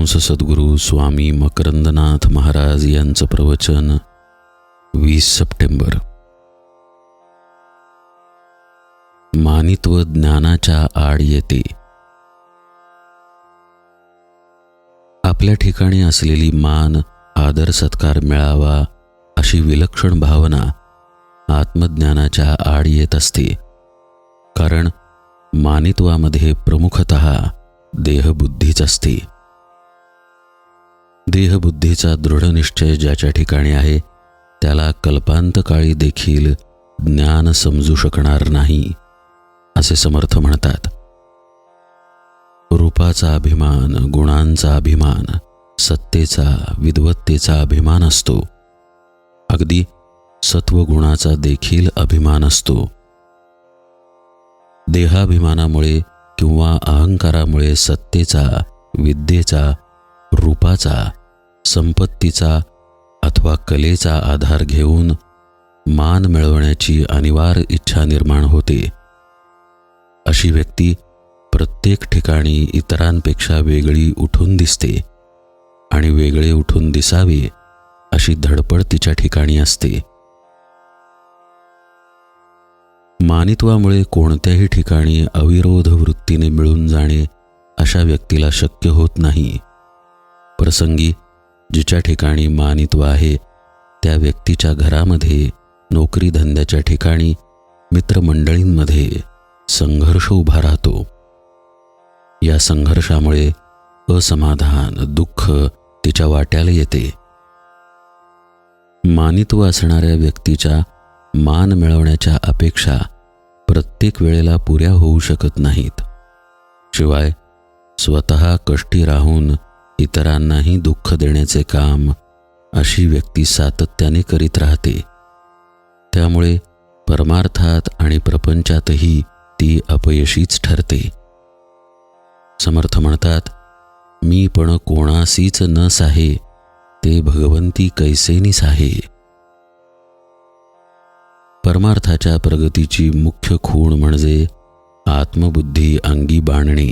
परमहंस सद्गुरू स्वामी मकरंदनाथ महाराज यांचं प्रवचन वीस सप्टेंबर. मानित्व ज्ञानाच्या आड येते. आपल्या ठिकाणी असलेली मान आदर सत्कार मिळावा अशी विलक्षण भावना आत्मज्ञानाच्या आड येत असते. कारण मानित्वामध्ये प्रमुखत देहबुद्धीच असते. देहबुद्धीचा दृढ निश्चय ज्याच्या ठिकाणी आहे त्याला कल्पांतकाळी देखील ज्ञान समजू शकणार नाही असे समर्थ म्हणतात. रूपाचा अभिमान गुणांचा अभिमान सत्तेचा विद्वत्तेचा अभिमान असतो. अगदी सत्वगुणाचा देखील अभिमान असतो. देहाभिमानामुळे किंवा अहंकारामुळे सत्तेचा विद्येचा रूपाचा संपत्तीचा अथवा कलेचा आधार घेऊन मान मिळवण्याची अनिवार्य इच्छा निर्माण होते. अशी व्यक्ती प्रत्येक ठिकाणी इतरांपेक्षा वेगळी उठून दिसते आणि वेगळे उठून दिसावे अशी धडपड तिच्या ठिकाणी असते. मानित्वामुळे कोणत्याही ठिकाणी अविरोध वृत्तीने मिळून जाणे अशा व्यक्तीला शक्य होत नाही. प्रसंगी जिच्या ठिकाणी मानित्व आहे त्या व्यक्तीच्या घरामध्ये नोकरी धंद्याच्या ठिकाणी मित्रमंडळींमध्ये संघर्ष उभा राहतो. या संघर्षामुळे असमाधान दुःख तिच्या वाट्याला येते. मानित्व असणाऱ्या व्यक्तीच्या मान मिळवण्याच्या अपेक्षा प्रत्येक वेळेला पुऱ्या होऊ शकत नाहीत. शिवाय स्वतः कष्टी राहून इतरांनाही दुःख देण्याचे काम अशी व्यक्ती सातत्याने करीत राहते. त्यामुळे परमार्थात आणि प्रपंचातही ती अपयशीच ठरते. समर्थ म्हणतात मी पण कोणासीच न साहे ते भगवंती कैसेनीस आहे परमार्थाच्या प्रगतीची मुख्य खूण म्हणजे आत्मबुद्धी अंगी बांधणे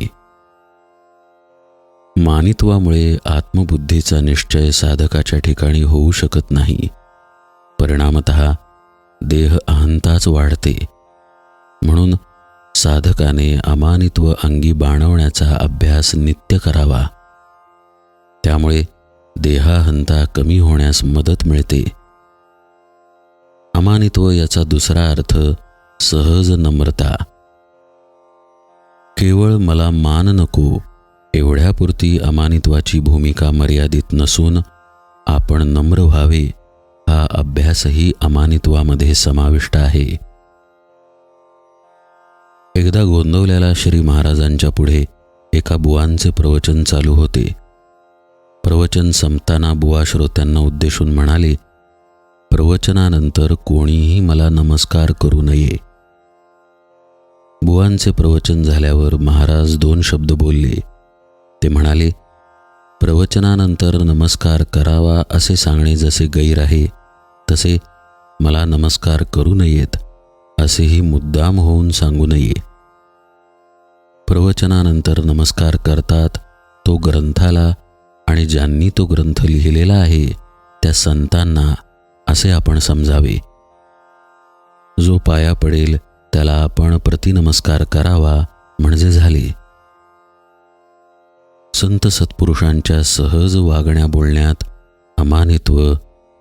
मानित्वामुळे आत्मबुद्धीचा निश्चय साधकाच्या ठिकाणी होऊ शकत नाही. परिणामत देह अहंताच वाढते. म्हणून साधकाने अमानित्व अंगी बाणवण्याचा अभ्यास नित्य करावा. त्यामुळे देहाहंता कमी होण्यास मदत मिळते. अमानित्व याचा दुसरा अर्थ सहज नम्रता. केवळ मला मान नको एवढ्यापुरती अमानित्वाची भूमिका मर्यादित नसून आपण नम्र व्हावे हा अभ्यासही अमानित्वामध्ये समाविष्ट आहे. एकदा गोंदवल्याला श्री महाराजांच्या पुढे एका बुवांचे प्रवचन चालू होते. प्रवचन संपताना बुवा श्रोत्यांना उद्देशून म्हणाले प्रवचनानंतर कोणीही मला नमस्कार करू नये. बुवांचे प्रवचन झाल्यावर महाराज दोन शब्द बोलले ते म्हणाले प्रवचनानंतर नमस्कार करावा असे सांगणे जसे गैर आहे तसे मला नमस्कार करू नयेत असेही मुद्दाम होऊन सांगू नये. प्रवचनानंतर नमस्कार करतात तो ग्रंथाला आणि ज्यांनी तो ग्रंथ लिहिलेला आहे त्या संतांना असे आपण समजावे. जो पाया पडेल त्याला आपण प्रतिनमस्कार करावा म्हणजे झाले. संत सत्पुरुषांच्या सहज वागण्या बोलण्यात अमानित्व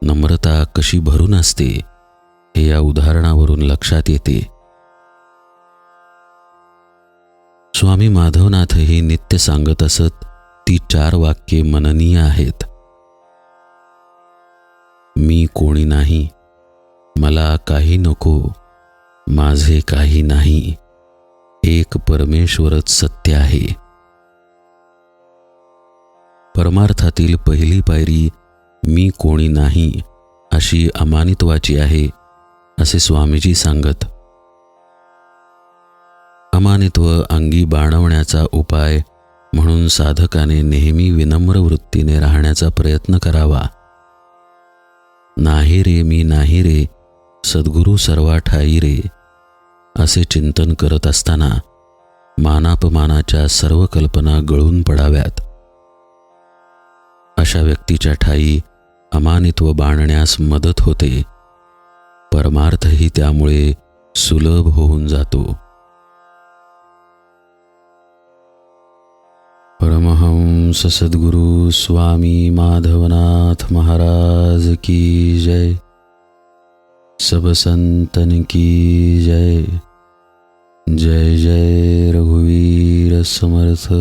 नम्रता कशी भरून असते हे या उदाहरणावरून लक्षात येते. स्वामी माधवनाथही नित्य सांगत असत ती चार वाक्ये मननीय आहेत. मी कोणी नाही मला काही नको माझे काही नाही एक परमेश्वरच सत्य आहे. परमार्थातील पहिली पायरी मी कोणी नाही अशी अमानित्वाची आहे असे स्वामीजी सांगत. अमानित्व अंगी बाणवण्याचा उपाय म्हणून साधकाने नेहमी विनम्र वृत्तीने राहण्याचा प्रयत्न करावा. नाही रे मी नाही रे सद्गुरू सर्वा ठाई रे असे चिंतन करत असताना मानापमानाच्या सर्व कल्पना गळून पडाव्यात. अशा व्यक्तीच्या ठाई अमानित्व बाणण्यास मदत होते. परमार्थही त्यामुळे सुलभ होऊन जातो. परमहंस सद्गुरु स्वामी माधवनाथ महाराज की जय. सब संतन की जय. जय जय रघुवीर समर्थ.